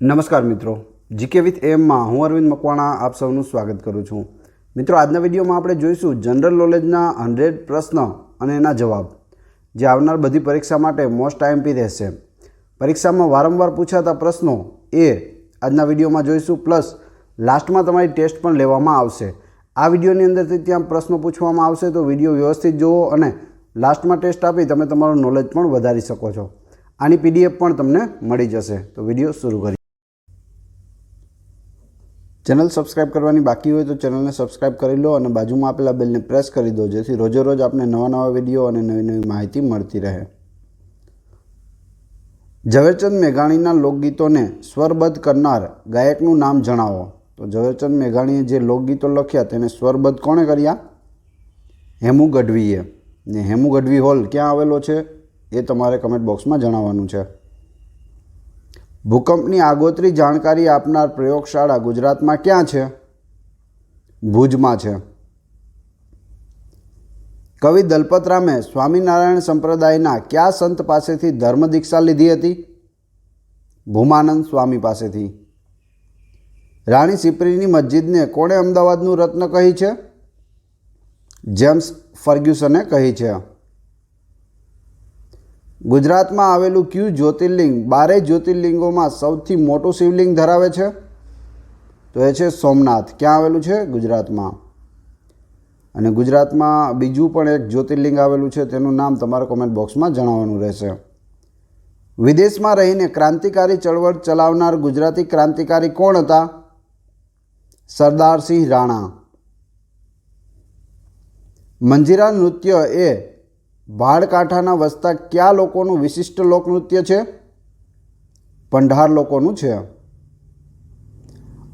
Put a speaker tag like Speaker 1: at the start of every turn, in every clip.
Speaker 1: નમસ્કાર મિત્રો. GK with એમમાં હું અરવિંદ મકવાણા આપ સૌનું સ્વાગત કરું છું. મિત્રો, આજના વિડીયોમાં આપણે જોઈશું જનરલ નોલેજના હંડ્રેડ પ્રશ્ન અને એના જવાબ, જે આવનાર બધી પરીક્ષા માટે મોસ્ટ આઈએમપી રહેશે. પરીક્ષામાં વારંવાર પૂછાતા પ્રશ્નો એ આજના વિડીયોમાં જોઈશું, પ્લસ લાસ્ટમાં તમારી ટેસ્ટ પણ લેવામાં આવશે. આ વિડીયોની અંદરથી ત્યાં પ્રશ્નો પૂછવામાં આવશે, તો વીડિયો વ્યવસ્થિત જુઓ અને લાસ્ટમાં ટેસ્ટ આપી તમે તમારું નોલેજ પણ વધારી શકો છો. આની પીડીએફ પણ તમને મળી જશે. તો વીડિયો શરૂ કરીએ. ચેનલ સબસ્ક્રાઇબ કરવાની બાકી હોય તો ચેનલને સબસ્ક્રાઇબ કરી લો અને બાજુમાં આપેલા બેલને પ્રેસ કરી દો, જેથી રોજે રોજ આપને નવા નવા વીડિયો અને નવી નવી માહિતી મળતી રહે. ઝવેરચંદ મેઘાણીના લોકગીતોને સ્વરબદ્ધ કરનાર ગાયકનું નામ જણાવો. તો ઝવેરચંદ મેઘાણીએ જે લોકગીતો લખ્યા તેને સ્વરબદ્ધ કોણે કર્યા? હેમુ ગઢવીએ. ને હેમુ ગઢવી હોલ ક્યાં આવેલો છે એ તમારે કમેન્ટ બોક્સમાં જણાવવાનું છે. ભૂકંપની આગોતરી જાણકારી આપનાર પ્રયોગશાળા ગુજરાતમાં ક્યાં છે? ભુજમાં છે. કવિ દલપતરામે સ્વામિનારાયણ સંપ્રદાયના કયા સંત પાસેથી ધર્મ દીક્ષા લીધી હતી? ભૂમાનંદ સ્વામી પાસેથી. રાણી સિપ્રીની મસ્જિદને કોણે અમદાવાદનું રત્ન કહી છે? જેમ્સ ફર્ગ્યુસને કહી છે. ગુજરાતમાં આવેલું કયું જ્યોતિર્લિંગ બારે જ્યોતિર્લિંગોમાં સૌથી મોટું શિવલિંગ ધરાવે છે? તો એ છે સોમનાથ. ક્યાં આવેલું છે? ગુજરાતમાં. અને ગુજરાતમાં બીજું પણ એક જ્યોતિર્લિંગ આવેલું છે, તેનું નામ તમારે કોમેન્ટ બોક્સમાં જણાવવાનું રહેશે. વિદેશમાં રહીને ક્રાંતિકારી ચળવળ ચલાવનાર ગુજરાતી ક્રાંતિકારી કોણ હતા? સરદારસિંહ રાણા. મંજીરા નૃત્ય એ ભાડકાંઠાના વસતા કયા લોકોનું વિશિષ્ટ લોકનૃત્ય છે? પંઢાર લોકોનું છે.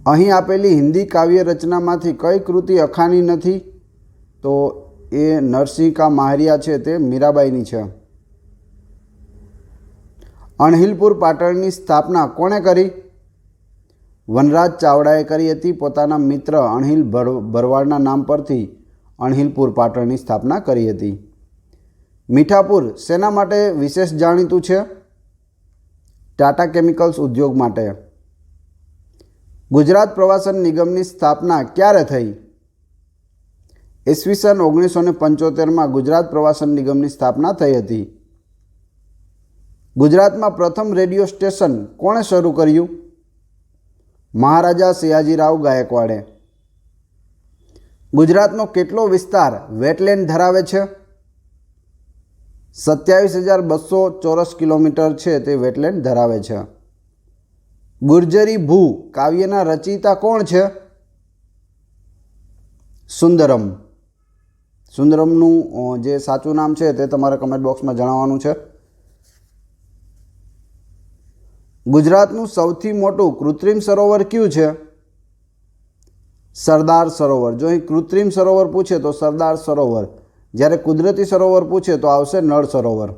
Speaker 1: અહીં આપેલી હિન્દી કાવ્ય રચનામાંથી કઈ કૃતિ અખાની નથી? તો એ નરસિંહકા માહરિયા છે તે મીરાબાઈની છે. અણહિલપુર પાટણની સ્થાપના કોણે કરી? વનરાજ ચાવડાએ કરી હતી પોતાના મિત્ર અણહિલ ભરવાડના નામ પરથી અણહિલપુર પાટણની સ્થાપના કરી હતી. મીઠાપુર શેના માટે વિશેષ જાણીતું છે? ટાટા કેમિકલ્સ ઉદ્યોગ માટે. ગુજરાત પ્રવાસન નિગમની સ્થાપના ક્યારે થઈ? ઈસવીસન ઓગણીસો ને પંચોતેરમાં ગુજરાત પ્રવાસન નિગમની સ્થાપના થઈ હતી. ગુજરાતમાં પ્રથમ રેડિયો સ્ટેશન કોણે શરૂ કર્યું? મહારાજા સયાજીરાવ ગાયકવાડે. ગુજરાતનો કેટલો વિસ્તાર વેટલેન્ડ ધરાવે છે? સત્યાવીસ હજાર બસો ચોરસ કિલોમીટર છે તે વેટલેન્ડ ધરાવે છે. ગુર્જરી ભૂ કાવ્યના રચયિતા કોણ છે? સુંદરમ. સુંદરમનું જે સાચું નામ છે તે તમારે કમેન્ટ બોક્સમાં જણાવવાનું છે. ગુજરાતનું સૌથી મોટું કૃત્રિમ સરોવર કયું છે? સરદાર સરોવર. જો અહીં કૃત્રિમ સરોવર પૂછે તો સરદાર સરોવર. જ્યારે કુદરતી સરોવર પૂછે તો આવશે નળ સરોવર.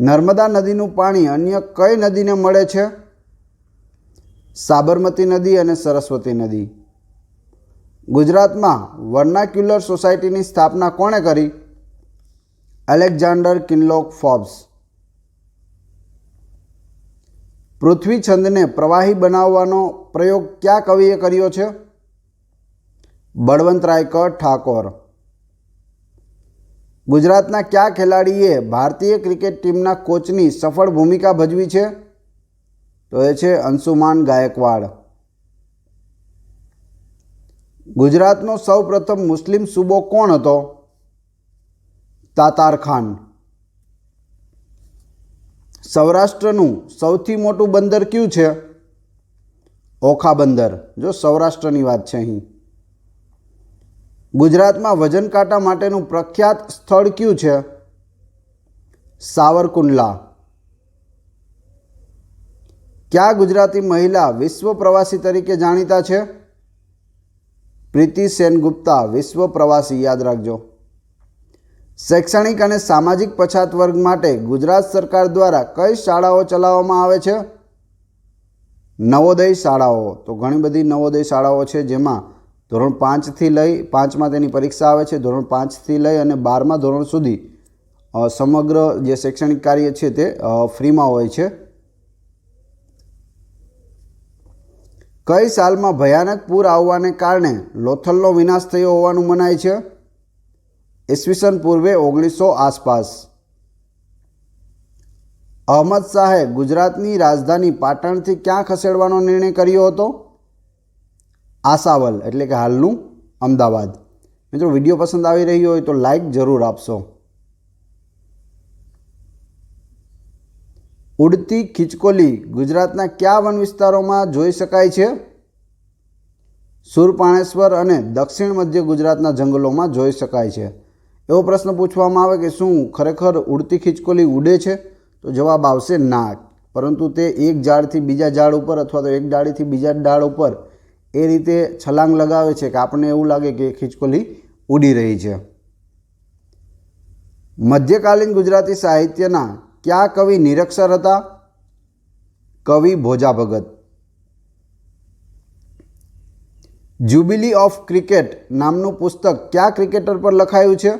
Speaker 1: નર્મદા નદીનું પાણી અન્ય કઈ નદીને મળે છે? સાબરમતી નદી અને સરસ્વતી નદી. ગુજરાતમાં વર્નાક્યુલર સોસાયટીની સ્થાપના કોણે કરી? Alexander કિનલોક Forbes. પૃથ્વી છંદને પ્રવાહી બનાવવાનો પ્રયોગ કયા કવિએ કર્યો છે? બળવંતરાય ઠાકોર. ગુજરાતના કયા ખેલાડીએ ભારતીય ક્રિકેટ ટીમના કોચની સફળ ભૂમિકા ભજવી છે? તો એ છે અંશુમાન ગાયકવાડ. ગુજરાતનો સૌ પ્રથમ મુસ્લિમ સુબો કોણ હતો? તાતાર ખાન. સૌરાષ્ટ્રનું સૌથી મોટું બંદર કયું છે? ઓખા બંદર. જો સૌરાષ્ટ્રની વાત છે અહીં. ગુજરાતમાં વજન કાંટા માટેનું પ્રખ્યાત સ્થળ કયું છે? સાવરકુંડલા. કયા ગુજરાતી મહિલા વિશ્વ પ્રવાસી તરીકે જાણીતા છે? પ્રીતિ સેનગુપ્તા, વિશ્વ પ્રવાસી, યાદ રાખજો. શૈક્ષણિક અને સામાજિક પછાત વર્ગ માટે ગુજરાત સરકાર દ્વારા કઈ શાળાઓ ચલાવવામાં આવે છે? નવોદય શાળાઓ. તો ઘણી બધી નવોદય શાળાઓ છે જેમાં ધોરણ પાંચથી લઈ પાંચમાં તેની પરીક્ષા આવે છે. ધોરણ પાંચથી લઈ અને બારમા ધોરણ સુધી સમગ્ર જે શૈક્ષણિક કાર્ય છે તે ફ્રીમાં હોય છે. કઈ સાલમાં ભયાનક પૂર આવવાને કારણે લોથલનો વિનાશ થયો હોવાનું મનાય છે? ઈસવીસન પૂર્વે ઓગણીસો આસપાસ. અહમદ શાહે ગુજરાતની રાજધાની પાટણથી ક્યાં ખસેડવાનો નિર્ણય કર્યો હતો? આસાવલ એટલે કે હાલનું અમદાવાદ. મિત્રો, વીડિયો પસંદ આવી રહ્યો હોય તો લાઈક જરૂર આપશો. ઉડતી ખિચકોલી ગુજરાતના કયા વન વિસ્તારોમાં જોઈ શકાય છે? સુરપાણેશ્વર અને દક્ષિણ મધ્ય ગુજરાતના જંગલોમાં જોઈ શકાય છે. એવો પ્રશ્ન પૂછવામાં આવે કે શું ખરેખર ઉડતી ખિચકોલી ઉડે છે? તો જવાબ આવશે ના પરંતુ તે એક ઝાડથી બીજા ઝાડ ઉપર અથવા તો એક ડાળીથી બીજા ડાળ ઉપર એ રીતે છલાંગ લગાવે છે કે આપણને એવું લાગે કે ખિચકોલી ઉડી રહી છે. મધ્યકાલીન ગુજરાતી સાહિત્યના કયા કવિ નિરક્ષર હતા? કવિ Bhoja Bhagat. Jubilee of cricket નામનું પુસ્તક કયા ક્રિકેટર પર લખાયું છે?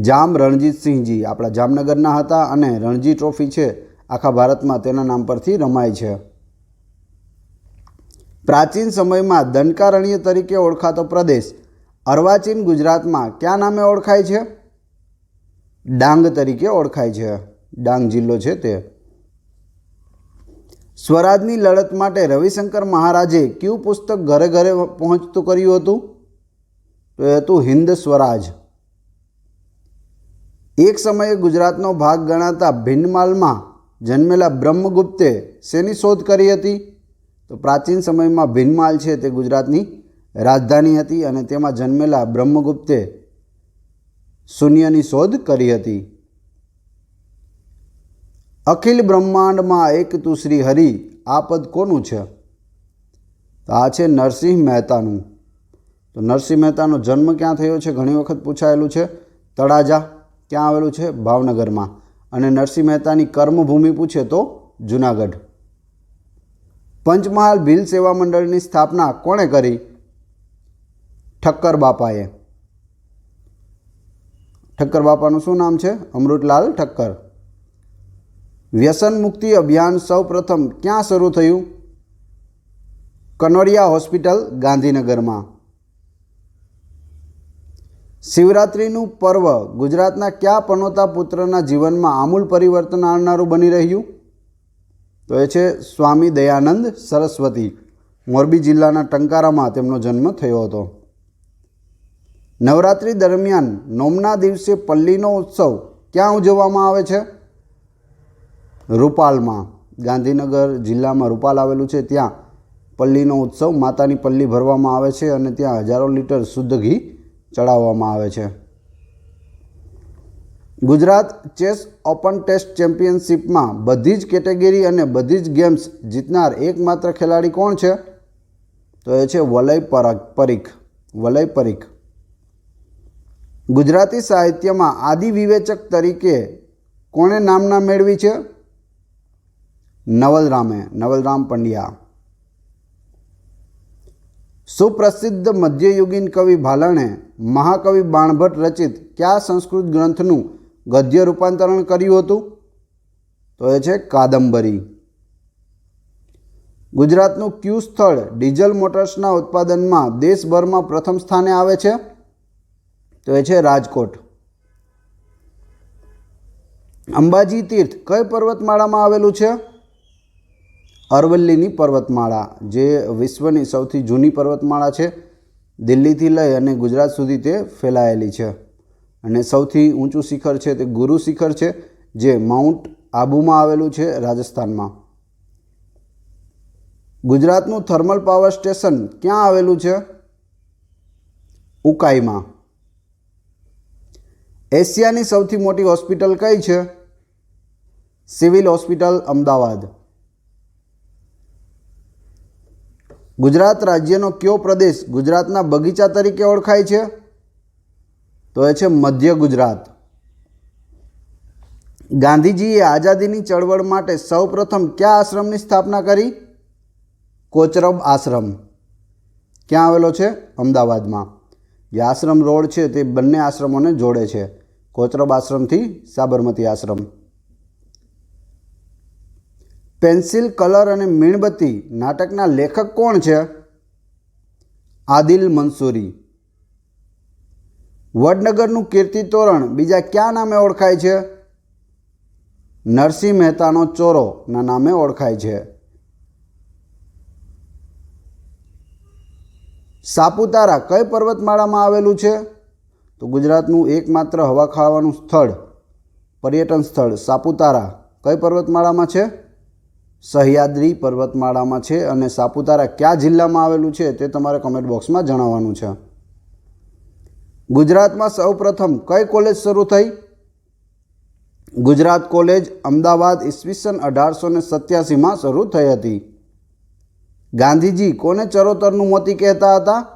Speaker 1: જામ રણજીતસિંહજી આપણા જામનગરના હતા અને રણજી ટ્રોફી છે. આખા ભારતમાં તેના નામ પરથી રમાય છે. પ્રાચીન સમયમાં દંડકારણ્ય તરીકે ઓળખાતો પ્રદેશ અર્વાચીન ગુજરાતમાં કયા નામે ઓળખાય છે? ડાંગ તરીકે ઓળખાય છે. ડાંગ જિલ્લો છે તે. સ્વરાજની લડત માટે રવિશંકર મહારાજે કયું પુસ્તક ઘરે ઘરે પહોંચતું કર્યું હતું? તો એ હતું હિન્દ સ્વરાજ. એક સમયે ગુજરાતનો ભાગ ગણાતા ભિન્નમાલમાં જન્મેલા બ્રહ્મગુપ્તે શેની શોધ કરી હતી? તો પ્રાચીન સમયમાં ભીનમાલ છે તે ગુજરાતની રાજધાની હતી અને તેમાં જન્મેલા બ્રહ્મગુપ્તે શૂન્યની શોધ કરી હતી. અખિલ બ્રહ્માંડમાં એક તું શ્રી હરિ આ પદ કોનું છે? તો આ છે નરસિંહ મહેતાનું. તો નરસિંહ મહેતાનો જન્મ ક્યાં થયો છે? ઘણી વખત પૂછાયેલું છે. તળાજા ક્યાં આવેલું છે? ભાવનગરમાં. અને નરસિંહ મહેતાની કર્મભૂમિ પૂછે તો જુનાગઢ. પંચમહાલ ભીલ સેવા મંડળની સ્થાપના કોણે કરી? ઠક્કર બાપાએ. ઠક્કર બાપાનું શું નામ છે? અમૃતલાલ ઠક્કર. વ્યસન મુક્તિ અભિયાન સૌ પ્રથમ ક્યાં શરૂ થયું? કનોડિયા હોસ્પિટલ, ગાંધીનગરમાં. શિવરાત્રિનું પર્વ ગુજરાતના કયા પનોતા પુત્રના જીવનમાં આમૂલ પરિવર્તન આણનારું બની રહ્યું? તો એ છે સ્વામી દયાનંદ સરસ્વતી. મોરબી જિલ્લાના ટંકારામાં તેમનો જન્મ થયો હતો. નવરાત્રિ દરમિયાન નોમના દિવસે પલ્લીનો ઉત્સવ ક્યાં ઉજવવામાં આવે છે? રૂપાલમાં. ગાંધીનગર જિલ્લામાં રૂપાલ આવેલું છે. ત્યાં પલ્લીનો ઉત્સવ માતાની પલ્લી ભરવામાં આવે છે અને ત્યાં હજારો લીટર શુદ્ધ ઘી ચડાવવામાં આવે છે. ગુજરાત ચેસ ઓપન ટેસ્ટ ચેમ્પિયનશિપમાં બધી જ કેટેગરી અને બધી જ ગેમ્સ જીતનાર એકમાત્ર ખેલાડી કોણ છે? તો એ છે વલય પરીખ. વલય પરીખ. ગુજરાતી સાહિત્યમાં આદિ વિવેચક તરીકે કોણે નામના મેળવી છે? નવલરામે, નવલરામ પંડ્યા. સુપ્રસિદ્ધ મધ્યયુગીન કવિ ભાલણે મહાકવિ બાણભટ્ટ રચિત કયા સંસ્કૃત ગ્રંથનું ગદ્ય રૂપાંતરણ કર્યું હતું તો એ છે કાદંબરી. ગુજરાતનું ક્યુ સ્થળ ડીઝલ મોટર્સના ઉત્પાદનમાં દેશભરમાં પ્રથમ સ્થાને આવે છે તો એ છે રાજકોટ. અંબાજી તીર્થ કઈ પર્વતમાળામાં આવેલું છે? અરવલ્લીની પર્વતમાળા, જે વિશ્વની સૌથી જૂની પર્વતમાળા છે. દિલ્હીથી લઈ અને ગુજરાત સુધી તે ફેલાયેલી છે. અને સૌથી ઊંચું શિખર છે તે ગુરુ શિખર છે, જે માઉન્ટ આબુમાં આવેલું છે રાજસ્થાનમાં. ગુજરાતનું થર્મલ પાવર સ્ટેશન ક્યાં આવેલું છે? ઉકાઈમાં. એશિયાની સૌથી મોટી હોસ્પિટલ કઈ છે? Civil hospital, Ahmedabad. ગુજરાત રાજ્યનો કયો પ્રદેશ ગુજરાતના બગીચા તરીકે ઓળખાય છે? તો એ છે મધ્ય ગુજરાત. ગાંધીજીએ આઝાદીની ચળવળ માટે સૌપ્રથમ કયા આશ્રમની સ્થાપના કરી? કોચરબ આશ્રમ. ક્યાં આવેલો છે? અમદાવાદમાં. જે આશ્રમ રોડ છે તે બંને આશ્રમોને જોડે છે. કોચરબ આશ્રમથી સાબરમતી આશ્રમ. પેન્સિલ, કલર અને મીણબત્તી નાટકના લેખક કોણ છે? આદિલ મંસૂરી. વડનગરનું કીર્તિ તોરણ બીજા કયા નામે ઓળખાય છે? નરસિંહ મહેતાનો ચોરોના નામે ઓળખાય છે. સાપુતારા કઈ પર્વતમાળામાં આવેલું છે? તો ગુજરાતનું એકમાત્ર હવા ખાવાનું સ્થળ, પર્યટન સ્થળ સાપુતારા કઈ પર્વતમાળામાં છે? સહ્યાદ્રી પર્વતમાળામાં છે અને સાપુતારા કયા જિલ્લામાં આવેલું છે તે તમારે કમેન્ટ બોક્સમાં જણાવવાનું છે. ગુજરાતમાં સૌપ્રથમ કઈ કોલેજ શરૂ થઈ? ગુજરાત કોલેજ અમદાવાદ ઈસવીસન અઢારસો ને સત્યાસીમાં શરૂ થઈ હતી. ગાંધીજી કોને ચરોતરનું મોતી કહેતા હતા?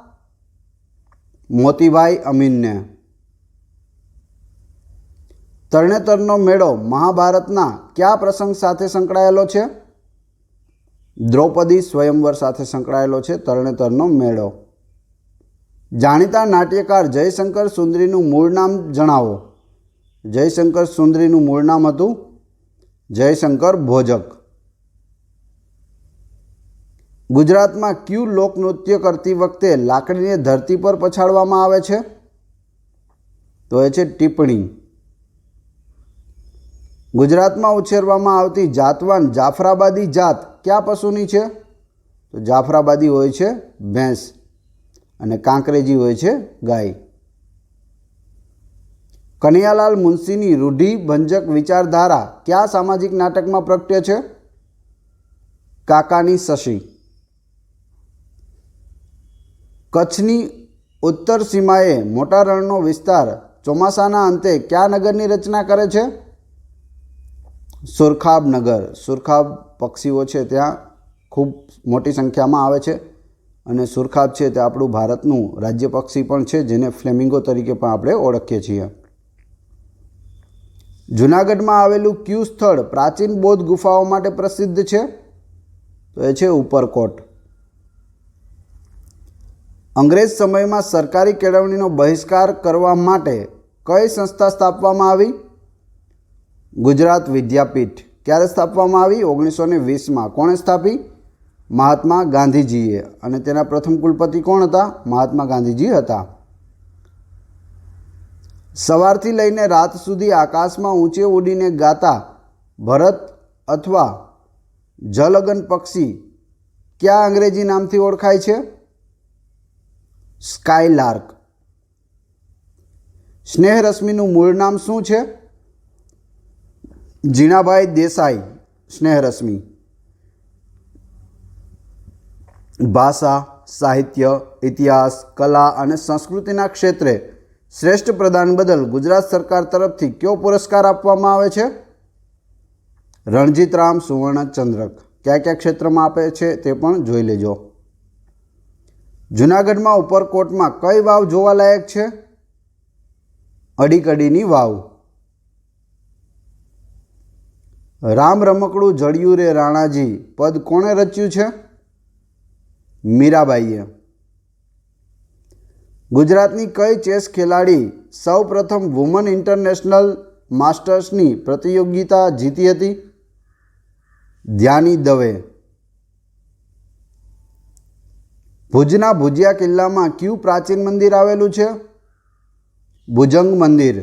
Speaker 1: મોતીભાઈ અમીનને. તરણેતરનો મેળો મહાભારતના કયા પ્રસંગ સાથે સંકળાયેલો છે? દ્રૌપદી સ્વયંવર સાથે સંકળાયેલો છે તરણેતરનો મેળો. જાણીતા નાટ્યકાર જયશંકર સુંદરીનું મૂળ નામ જણાવો. જયશંકર સુંદરીનું મૂળ નામ હતું જયશંકર ભોજક. ગુજરાતમાં ક્યુ લોકનૃત્ય કરતી વખતે લાકડીને ધરતી પર પછાડવામાં આવે છે? તો એ છે ટિપ્પણી. ગુજરાતમાં ઉછેરવામાં આવતી જાતવાન જાફરાબાદી જાત કયા પશુની છે? તો જાફરાબાદી હોય છે ભેંસ. અને કાંકરેજી હોય છે ગાય. કનૈયાલાલ મુનશીની રૂઢિભંજક વિચારધારા કયા સામાજિક નાટકમાં પ્રગટ્ય છે? કાકાની શશી. કચ્છની ઉત્તર સીમાએ મોટા રણનો વિસ્તાર ચોમાસાના અંતે કયા નગરની રચના કરે છે? સુરખાબ નગર સુરખાબ પક્ષીઓ છે ત્યાં ખૂબ મોટી સંખ્યામાં આવે છે. અને સુરખાબ છે તે આપણું ભારતનું રાજ્ય પક્ષી પણ છે, જેને ફ્લેમિંગો તરીકે પણ આપણે ઓળખીએ છીએ. જૂનાગઢમાં આવેલું ક્યુ સ્થળ પ્રાચીન બૌદ્ધ ગુફાઓ માટે પ્રસિદ્ધ છે? તો એ છે ઉપરકોટ. અંગ્રેજ સમયમાં સરકારી કેળવણીનો બહિષ્કાર કરવા માટે કઈ સંસ્થા સ્થાપવામાં આવી? ગુજરાત વિદ્યાપીઠ. ક્યારે સ્થાપવામાં આવી? ઓગણીસો ને વીસમાં. કોણે સ્થાપી? મહાત્મા ગાંધીજીએ. અને તેના પ્રથમ કુલપતિ કોણ હતા? મહાત્મા ગાંધીજી હતા. સવારથી લઈને રાત સુધી આકાશમાં ઊંચે ઉડીને ગાતા ભરત અથવા જલગન પક્ષી ક્યાં અંગ્રેજી નામથી ઓળખાય છે? સ્કાયલાર્ક. સ્નેહરશ્મિનું મૂળ નામ શું છે? જીણાભાઈ દેસાઈ, સ્નેહરશ્મિ. ભાષા, સાહિત્ય, ઇતિહાસ, કલા અને સંસ્કૃતિના ક્ષેત્રે શ્રેષ્ઠ પ્રદાન બદલ ગુજરાત સરકાર તરફથી કયો પુરસ્કાર આપવામાં આવે છે? રણજીતરામ સુવર્ણચંદ્રક કયા કયા ક્ષેત્રમાં આપે છે તે પણ જોઈ લેજો. જૂનાગઢમાં ઉપરકોટમાં કઈ વાવ જોવાલાયક છે? અડીકડીની વાવ. રામ રમકડું જળિયું રે રાણાજી. પદ કોણે રચ્યું છે? મીરાબાઈએ. ગુજરાતની કઈ ચેસ ખેલાડી સૌ પ્રથમ વુમન ઇન્ટરનેશનલ માસ્ટર્સની પ્રતિયોગિતા જીતી હતી? ધ્યાની દવે. ભુજના ભુજિયા કિલ્લામાં કયું પ્રાચીન મંદિર આવેલું છે? ભુજંગ મંદિર.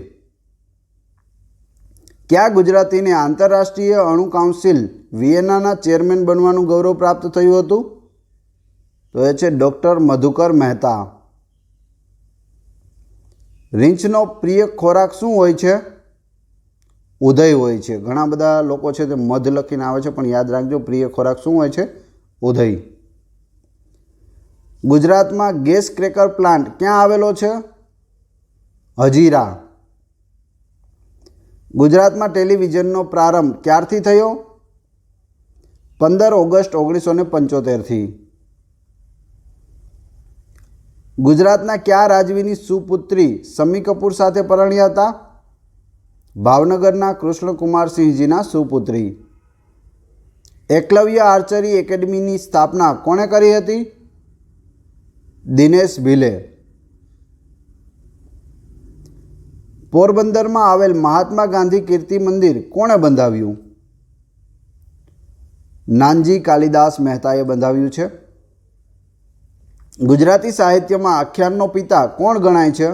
Speaker 1: કયા ગુજરાતીને આંતરરાષ્ટ્રીય અણુ કાઉન્સિલ વિયેનાના ચેરમેન બનવાનું ગૌરવ પ્રાપ્ત થયું હતું? તો એ છે ડૉક્ટર મધુકર મહેતા. રીંછનો પ્રિય ખોરાક શું હોય છે? ઉદય હોય છે. ઘણા બધા લોકો છે તે મધ લખીને આવે છે, પણ યાદ રાખજો, પ્રિય ખોરાક શું હોય છે? ઉદય. ગુજરાતમાં ગેસ ક્રેકર પ્લાન્ટ ક્યાં આવેલો છે? હજીરા. ગુજરાતમાં ટેલિવિઝનનો પ્રારંભ ક્યારથી થયો? પંદર ઓગસ્ટ ઓગણીસો ને પંચોતેરથી. ગુજરાતના કયા રાજવીની સુપુત્રી સમી કપૂર સાથે પરણ્યા હતા? ભાવનગરના કૃષ્ણકુમારસિંહજીના સુપુત્રી. એકલવ્ય આર્ચરી એકેડમીની સ્થાપના કોણે કરી હતી? દિનેશ ભીલે. પોરબંદરમાં આવેલ મહાત્મા ગાંધી કીર્તિ મંદિર કોણે બંધાવ્યું? નાનજી કાલિદાસ મહેતાએ બંધાવ્યું છે. ગુજરાતી સાહિત્યમાં આખ્યાનનો પિતા કોણ ગણાય છે?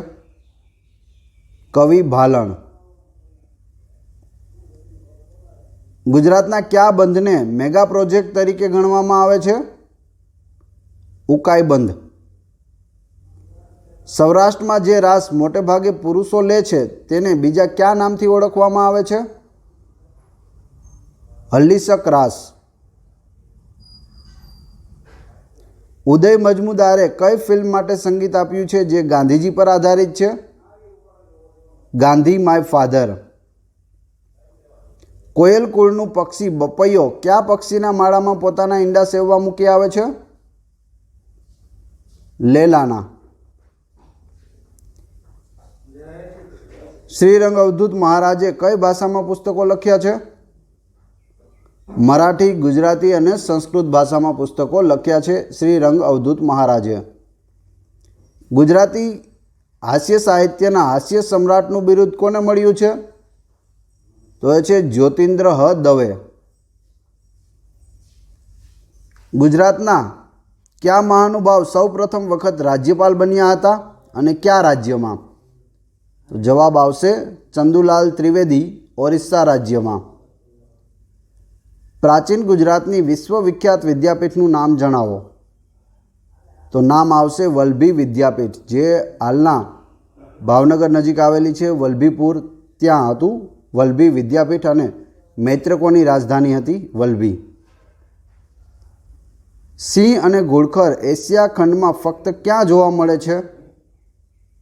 Speaker 1: કવિ ભાલણ. ગુજરાતના કયા બંધને મેગા પ્રોજેક્ટ તરીકે ગણવામાં આવે છે? ઉકાઈ બંધ. સૌરાષ્ટ્રમાં જે રાસ મોટેભાગે પુરુષો લે છે, તેને બીજા કયા નામથી ઓળખવામાં આવે છે? હલ્લીસક રાસ. ઉદય મજમુદારે કઈ ફિલ્મ માટે સંગીત આપ્યું છે જે ગાંધીજી પર આધારિત છે? Gandhi my father. કોયલ કુળનું પક્ષી બપૈયો કયા પક્ષીના માળામાં પોતાના ઈંડા સેવવા મૂકી આવે છે? લેલાના. શ્રીરંગ અવધૂત મહારાજે કઈ ભાષામાં પુસ્તકો લખ્યા છે? મરાઠી, ગુજરાતી અને સંસ્કૃત ભાષામાં પુસ્તકો લખ્યા છે શ્રી રંગ અવધૂત મહારાજે. ગુજરાતી હાસ્ય સાહિત્યના હાસ્ય સમ્રાટનું બિરુદ કોને મળ્યું છે? તો એ છે જ્યોતિન્દ્ર હ. દવે. ગુજરાતના કયા મહાનુભાવ સૌ પ્રથમ વખત રાજ્યપાલ બન્યા હતા અને કયા રાજ્યમાં? જવાબ આવશે ચંદુલાલ ત્રિવેદી, ઓરિસ્સા રાજ્યમાં. પ્રાચીન ગુજરાતની વિશ્વવિખ્યાત વિદ્યાપીઠનું નામ જણાવો. તો નામ આવશે વલભી વિદ્યાપીઠ, જે હાલના ભાવનગર નજીક આવેલી છે, વલભીપુર. ત્યાં હતું વલભી વિદ્યાપીઠ અને મૈત્રકોની રાજધાની હતી વલભી. સિંહ અને ઘોડખર એશિયા ખંડમાં ફક્ત ક્યાં જોવા મળે છે?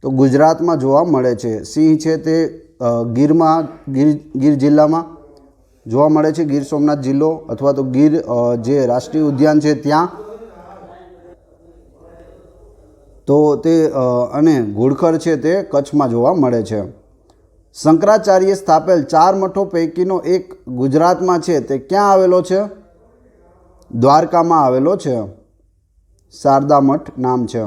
Speaker 1: તો ગુજરાતમાં જોવા મળે છે. સિંહ છે તે ગીરમાં, ગીર ગીર જિલ્લામાં. જોવા મળે છે ગીર સોમનાથ જિલ્લો અથવા તો ગીર જે રાષ્ટ્રીય ઉદ્યાન છે ત્યાં. તો તે અને ઘોડખર છે તે કચ્છમાં જોવા મળે છે. શંકરાચાર્ય સ્થાપેલ ચાર મઠો પૈકીનો એક ગુજરાતમાં છે. તે ક્યાં આવેલો છે? દ્વારકામાં આવેલો છે. શારદા મઠ નામ છે.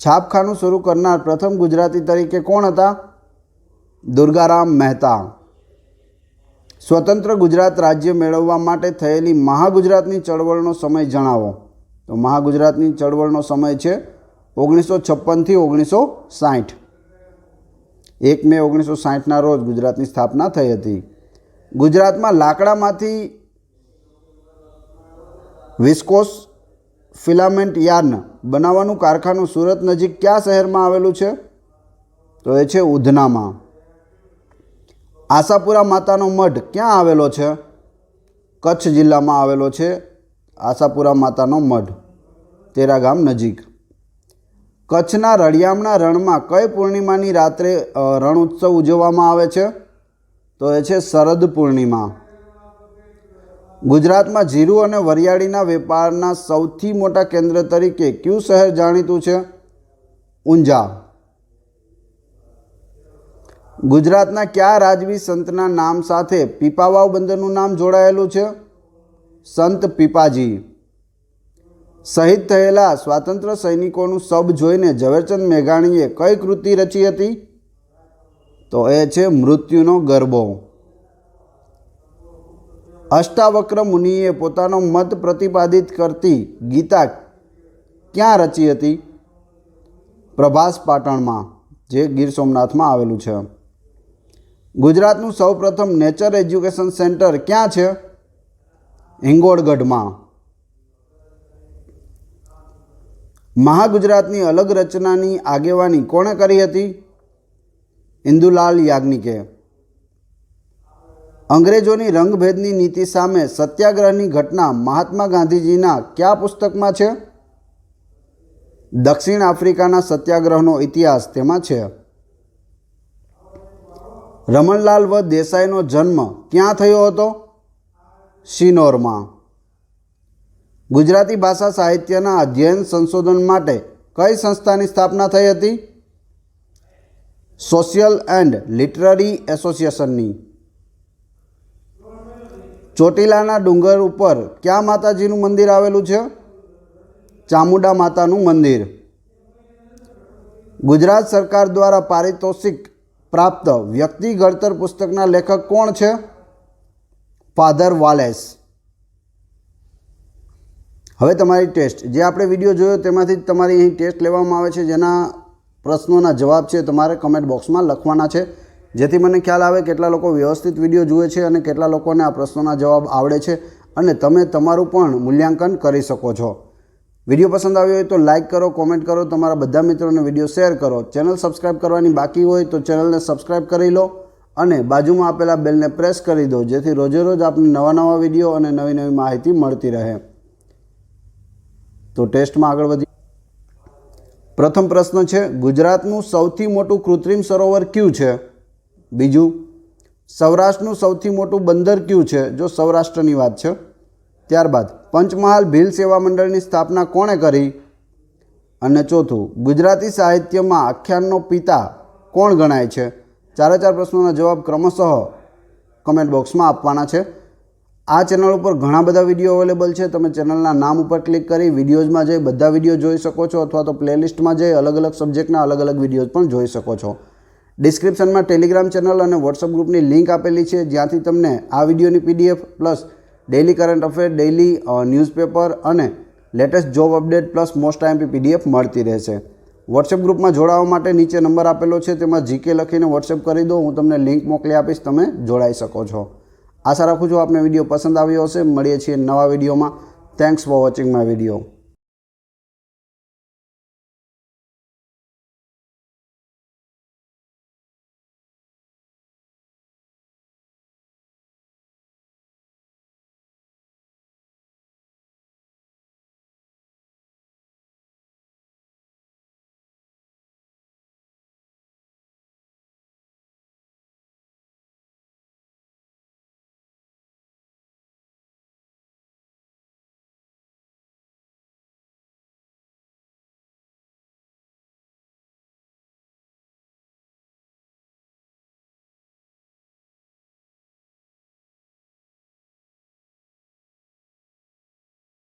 Speaker 1: છાપખાનું શરૂ કરનાર પ્રથમ ગુજરાતી તરીકે કોણ હતા? દુર્ગારામ મહેતા. સ્વતંત્ર ગુજરાત રાજ્ય મેળવવા માટે થયેલી મહાગુજરાતની ચળવળનો સમય જણાવો. તો મહાગુજરાતની ચળવળનો સમય છે ઓગણીસો છપ્પનથી ઓગણીસો સાઠ. એક મે ઓગણીસો સાઠના રોજ ગુજરાતની સ્થાપના થઈ હતી. ગુજરાતમાં લાકડામાંથી વિસ્કોસ ફિલામેન્ટ યાર્ન બનાવવાનું કારખાનું સુરત નજીક કયા શહેરમાં આવેલું છે? તો એ છે ઉધનામાં. આશાપુરા માતાનો મઢ ક્યાં આવેલો છે? કચ્છ જિલ્લામાં આવેલો છે આશાપુરા માતાનો મઢ, તેરા ગામ નજીક. કચ્છના રળિયામણા રણમાં કઈ પૂર્ણિમાની રાત્રે રણ ઉત્સવ ઉજવવામાં આવે છે? તો એ છે શરદ પૂર્ણિમા. ગુજરાતમાં જીરું અને વરિયાળીના વેપારના સૌથી મોટા કેન્દ્ર તરીકે કયું શહેર જાણીતું છે? ઊંઝા. ગુજરાતના કયા રાજવી સંતના નામ સાથે પીપાવાવ બંદરનું નામ જોડાયેલું છે? સંત પીપાજી. શહીદ થયેલા સ્વાતંત્ર્ય સૈનિકોનું સબ જોઈને ઝવેરચંદ મેઘાણીએ કઈ કૃતિ રચી હતી? તો એ છે મૃત્યુનો ગરબો. અષ્ટાવક્ર મુનિએ પોતાનો મત પ્રતિપાદિત કરતી ગીતા ક્યાં રચી હતી? પ્રભાસ પાટણમાં, જે ગીર સોમનાથમાં આવેલું છે. ગુજરાતનું સૌપ્રથમ નેચર એજ્યુકેશન સેન્ટર ક્યાં છે? હિંગોળગઢમાં. મહાગુજરાતની અલગ રચનાની આગેવાની કોણે કરી હતી? ઇન્દુલાલ યાજ્ઞિકે. અંગ્રેજોની રંગભેદની નીતિ સામે સત્યાગ્રહની ઘટના મહાત્મા ગાંધીજીના કયા પુસ્તકમાં છે? દક્ષિણ આફ્રિકાના સત્યાગ્રહનો ઇતિહાસ તેમાં છે. રમણલાલ વ દેસાઈનો જન્મ ક્યાં થયો હતો? શિનોરમાં. ગુજરાતી ભાષા સાહિત્યના અધ્યયન સંશોધન માટે કઈ સંસ્થાની સ્થાપના થઈ હતી? સોશિયલ એન્ડ લિટરરી એસોસિએશનની. ચોટીલાના ડુંગર ઉપર ક્યાં માતાજીનું મંદિર આવેલું છે? ચામુંડા માતાનું મંદિર. ગુજરાત સરકાર દ્વારા પારિતોષિક પ્રાપ્ત વ્યક્તિ ઘડતર પુસ્તકના લેખક કોણ છે? Father Valles. હવે તમારી ટેસ્ટ. જે આપણે વીડિયો જોયો તેમાંથી તમારી અહીં ટેસ્ટ લેવામાં આવે છે. જેના પ્રશ્નોના જવાબ છે તમારે કમેન્ટ બોક્સમાં લખવાના છે. જેથી મને ખ્યાલ આવે કેટલા લોકો વ્યવસ્થિત વીડિયો જુએ છે અને કેટલા લોકોને આ પ્રશ્નોના જવાબ આવડે છે. અને તમે તમારું પણ મૂલ્યાંકન કરી શકો છો. વીડિયો પસંદ આવ્યો હોય તો લાઇક કરો કોમેન્ટ કરો, તમારા બધા મિત્રોને વીડિયો શેર કરો. ચેનલ સબસ્ક્રાઇબ કરવાની બાકી હોય તો ચેનલને સબસ્ક્રાઇબ કરી લો અને બાજુમાં આપેલા બેલને પ્રેસ કરી દો, જેથી રોજેરોજ આપને નવા નવા વીડિયો અને નવી નવી માહિતી મળતી રહે. તો ટેસ્ટમાં આગળ વધી પ્રથમ પ્રશ્ન છે, ગુજરાતનું સૌથી મોટું કૃત્રિમ સરોવર કયું છે? બીજું, સૌરાષ્ટ્રનું સૌથી મોટું બંદર કયું છે? જો સૌરાષ્ટ્રની વાત છે. ત્યારબાદ પંચમહાલ ભીલ સેવા મંડળની સ્થાપના કોણે કરી? અને ચોથું, ગુજરાતી સાહિત્યમાં આખ્યાનનો પિતા કોણ ગણાય છે? ચારે ચાર પ્રશ્નોના જવાબ ક્રમશઃ કમેન્ટ બોક્સમાં આપવાના છે. આ ચેનલ ઉપર ઘણા બધા વીડિયો અવેલેબલ છે. તમે ચેનલના નામ ઉપર ક્લિક કરી વિડીયોઝમાં જઈ બધા વીડિયો જોઈ શકો છો અથવા તો પ્લેલિસ્ટમાં જઈ અલગ અલગ સબ્જેક્ટના અલગ અલગ વિડીયોઝ પણ જોઈ શકો છો. ડિસ્ક્રિપ્શનમાં ટેલિગ્રામ ચેનલ અને વોટ્સઅપ ગ્રુપની લિંક આપેલી છે. જ્યાંથી તમને આ વિડીયોની PDF plus daily current affair daily newspaper અને latest job update plus most IMP PDF મળતી રહેશે. વોટ્સએપ ગ્રુપમાં જોડાવા માટે નીચે નંબર આપેલો છે, તેમાં જીકે લખીને વોટ્સએપ કરી દો, હું તમને લિંક મોકલી આપીશ, તમે જોડાઈ શકો છો. આશા રાખું છું આપને વીડિયો પસંદ આવ્યો હશે. મળીએ છીએ નવા વિડીયોમાં. Thanks for watching my video